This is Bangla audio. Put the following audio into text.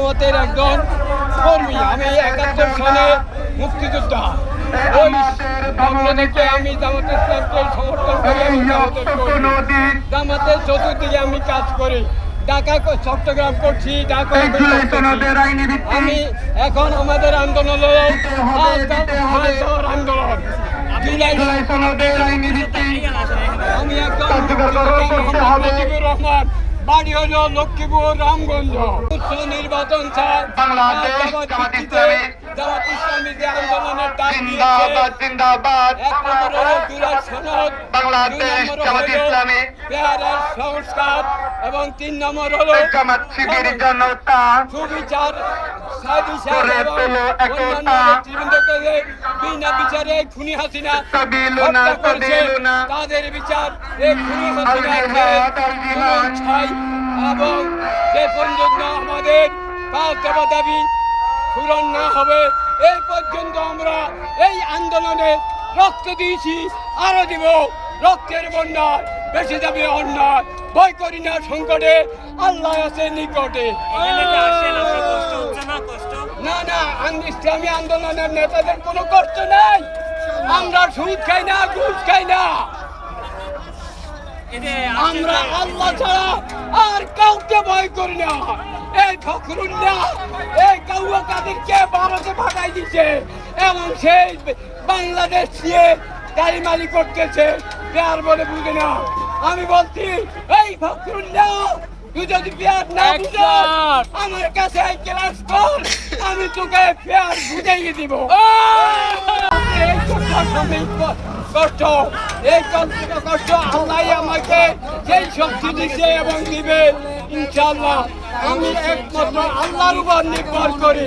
জামাতের একজন কর্মী আমি একাত্তর সালে মুক্তিযোদ্ধা। ওই আমি জামাত ইসলামকে সমর্থন করি আমি জামাতের জামাতের চতুর্দিকে আমি কাজ করি। ঢাকা ক- চট্টগ্রাম করছি ঢাকা আমি এখন আমাদের আন্দোলন আন্দোলন। আমি রহমান। বাড়ি হলো লক্ষ্মীপুর রামগঞ্জ উচ্চ নির্বাচন চায় বাংলাদেশ জামাত জামাত ভিত্তিতে ইসলামী। জামাত ইসলামী যে আন্দোলনের ডাক জিন্দাবাদ দিয়েছে জিন্দাবাদ এক নম্বর হলো জুলাই সনদ বাংলাদেশ জামাত ইসলামী। পেয়ারের সংস্কার এবং তিন নম্বর হলো জামাত শিবির জনতা সুবিচার করে একতা। বিনা বিচারে খুনি হাসিনা তাদের বিচার এই খুনি এবং যে পর্যন্ত আমাদের পাঁচ দফা দাবি পূরণ না হবে এই পর্যন্ত আমরা এই আন্দোলনে রক্ত দিয়েছি আরও দিব। রক্তের বন্যায় বেশি যাবে অন্যায় ভয় করি না সংকটে আল্লাহ আছে নিকটে। না না ইসলামী আন্দোলনের নেতাদের কোনো কষ্ট নাই। আমরা সুদ খাই না ঘুষ খাই না। আমরা আল্লাহ ছাড়া আর কাউকে ভয় করি না। এই ফখরুল্লাহ এই কাউয়া কাদেরকে ভারতে ভাগাই দিছে? এবং সেই বাংলাদেশ দিয়ে গাড়িমারি করতেছে। পেয়ার বলে বুঝে না আমি বলছি এই ফখরুল্লাহ তুই যদি পেয়ার না বুঝাস আমার কাছে ক্লাস কর আমি তোকে পেয়ার বুঝাইয়ে দিব। কষ্ট এই কষ্ট কষ্ট আল্লাহ আমাকে সেই শক্তি দিছে এবং দিবে ইনশাআল্লাহ আমি একমাত্র আল্লাহর উপর নির্ভর করি।